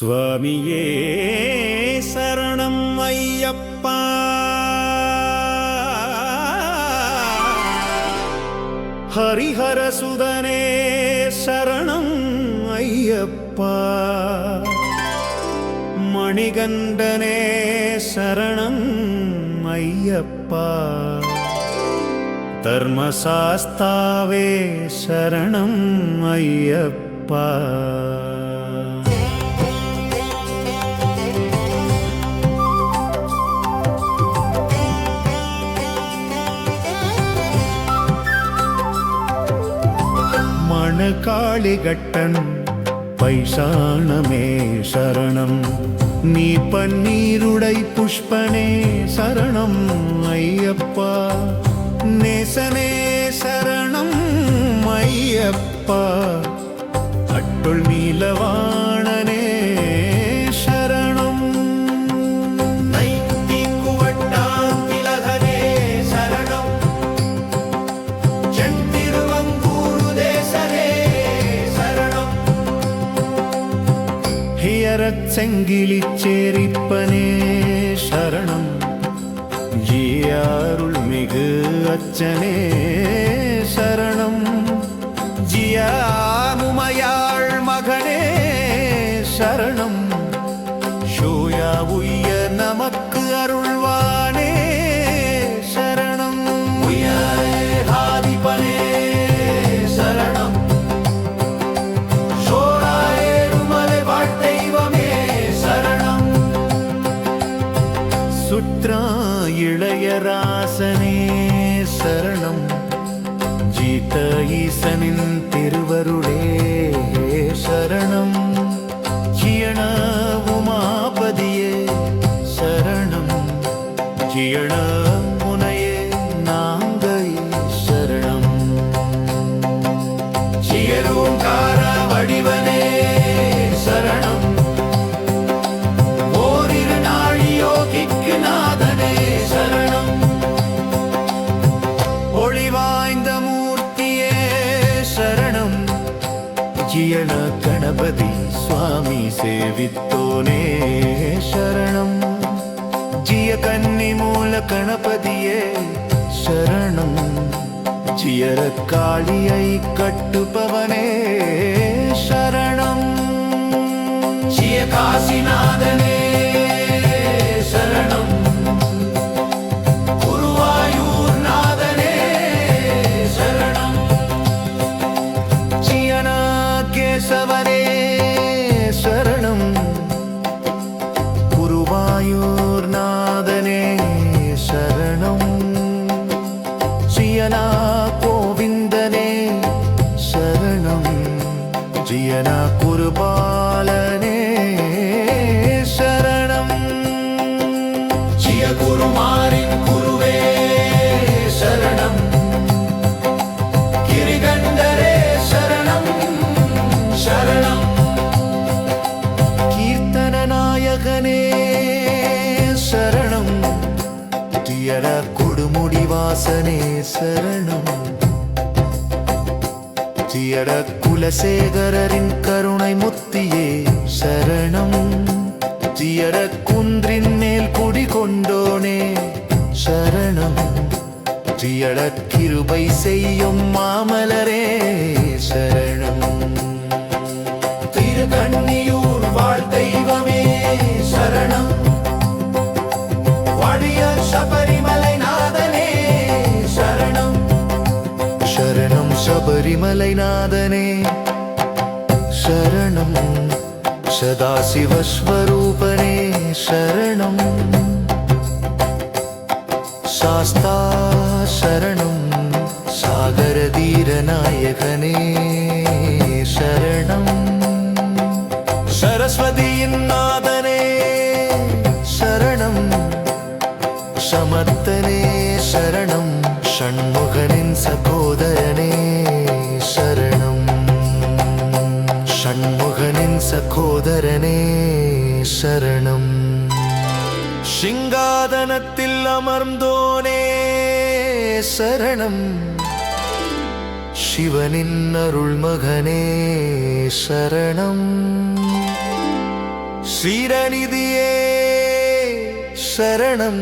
சுவாமியே சரணம் ஐயப்பா. ஹரிஹர சுதனே சரணம் ஐயப்பா. மணிகண்டனே சரணம் ஐயப்பா. தர்மசாஸ்தாவே சரணம் ஐயப்பா. மணக்காளிகட்டன் பைசாணமே சரணம். நீ பன்னீருடை புஷ்பனே சரணம் ஐயப்பா. நேசனே சரணம் ஐயப்பா. அட்டுள் நீலவாணனே ഹിയറച്ചെങ്കിലിച്ചേരിപ്പനേ ശരണം. ജിയാറുൾ മിക അച്ഛനേ ശരണം. ജിയാമുമയാൾ മകനേ ശരണം. ഷോയാവുയ്യ നമക്ക് അരുൾ ஈசனின் திருவருளே. சுவாமி சேவித்தோனே சரணம். ஜிய கன்னி மூல கணபதியே சரணம். ஜியர காளியை கட்டுபவனே மகனே சரணம். துயர கொடுமுடி வாசனே சரணம். துயர குலசேகரின் கருணை முத்தியே சரணம். துயர குன்றின் மேல் குடி கொண்டோனே சரணம். துயர கிருபை செய்யும் மாமலரே சரணம். சரணம். சபரிமலை நாதனே சரணம். சதாசிவஸ்வரூபனே சரணம். சாஸ்தா ശരണം. ശിങ്കാതനത്തിൽ അമർന്തോനേ ശരണം. ശിവനിൻ അരുൾ മകനേ ശരണം. ശ്രീരണിതിയേ ശരണം.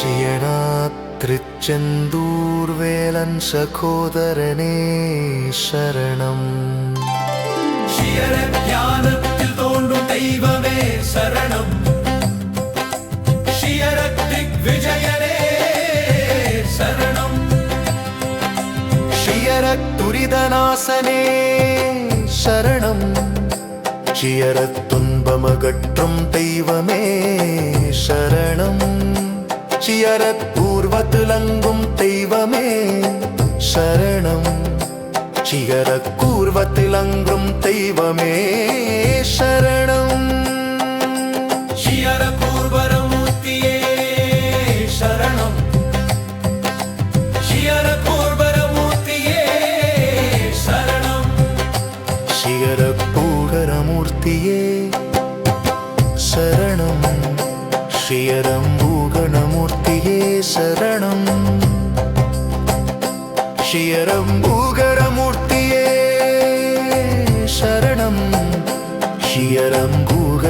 ശ്രീയണാത്രിച്ചെന്തൂർവേലൻ സഹോദരനേ ശരണം. ശിയരജ്ഞാനത്തിൽ தெய்வமே சரணம். ஷியரக்திக் விஜயனே சரணம். ஷியரத்துரிதநாசனே சரணம். துன்பமகற்றும் தெய்வமே சரணம். சியரத் பூர்வத்திலங்கும் தெய்வமே சரணம். சிகர கூர்வத்தில் அங்கும் தெய்வமே சரணம். சிகர கூர்வரம் மூர்த்தியே சரணம். சிகர கூர்வர சரணம். சரணம்.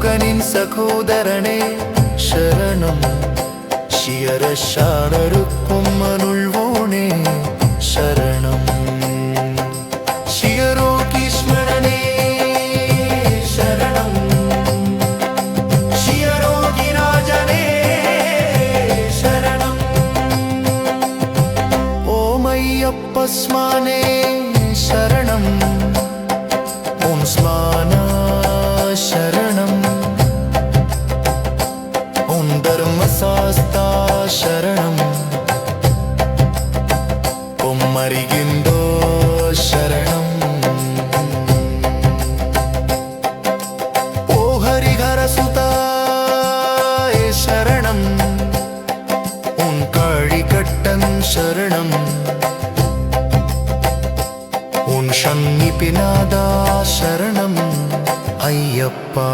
மூகனின் சகோதரனே சரணம் சியர சாரருக்கும் शरणं। சரணம் स्मरणे சாஸ்தா சரணம். பொம்மறிகின்றோ சரணம். ஓ ஹரிஹரசுதாய சரணம். உன் காழி கட்டன் சரணம். உன் சன்னிபிநாதா சரணம். ஐயப்பா.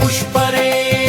புஷ்பரே.